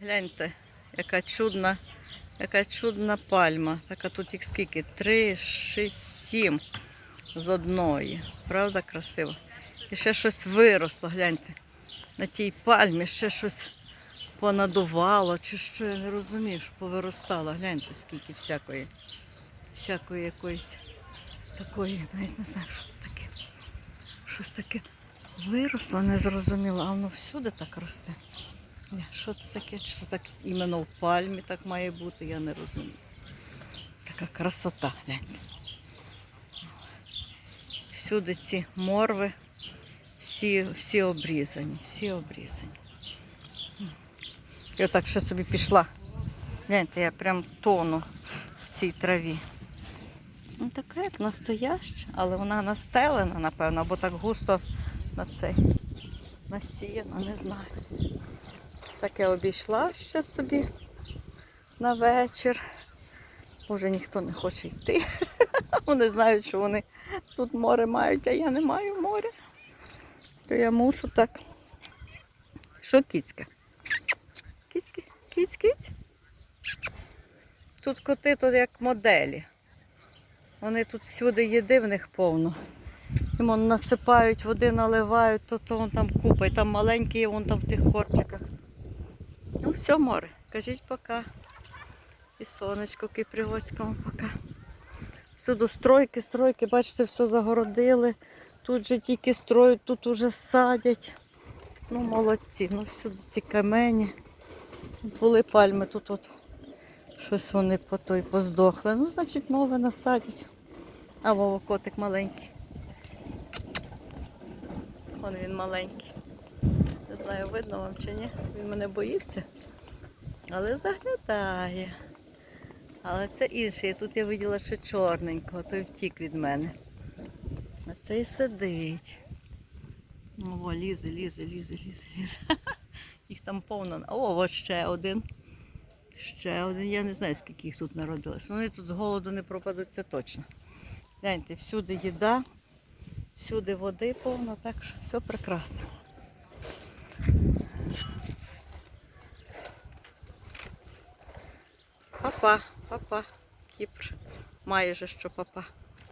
Гляньте, яка чудна, яка чудна пальма. Така тут їх скільки? Три, шість, сім з одної. Правда, красиво? І ще щось виросло, гляньте. На тій пальмі ще щось понадувало, чи що, я не розумію, що повиростало. Гляньте, скільки всякої, всякої якоїсь такої, навіть не знаю, що це таке. Щось таке виросло, не зрозуміло, а воно всюди так росте. Що це таке? Що так іменно в пальмі так має бути, я не розумію. Така красота, гляньте. Всюди ці морви, всі, всі обрізані, всі обрізані. Я так ще собі пішла. Гляньте, я прям тону в цій траві. Ну, така як настояща, але вона настелена, напевно, або так густо на цей насіяна, не знаю. Так я обійшла ще собі на вечір. Може ніхто не хоче йти. Вони знають, що вони тут море мають, а я не маю моря. То я мушу так. Що кіцька? Кіцьки, кіць, кіць. Тут коти тут як моделі. Вони тут всюди їди в них повно. Їм он насипають, води наливають, то, то вон там купа, і там маленькі, вон там в тих корчиках. Ну, все, море. Кажіть пока. І сонечко Кипрігоцькому пока. Всюди стройки, стройки, бачите, все загородили. Тут же тільки строють, тут уже садять. Ну, молодці, ну всюди ці камені. Були пальми, тут от щось вони по той поздохли. Ну, значить, нове насадять. А Вова котик маленький. Вон він маленький. Знаю, видно вам чи ні. Він мене боїться. Але заглядає. Але це інший. Тут я виділа ще чорненького, той втік від мене. А цей сидить. Ну, О, лізе, лізе, лізе, лізе, лізе. Їх там повно. О, от ще один. Ще один. Я не знаю, скільки їх тут народилось. Вони тут з голоду не пропадуть, це точно. Гляньте, всюди їда, всюди води повно, так що все прекрасно. Папа, папа, Кіпр. Майже що папа.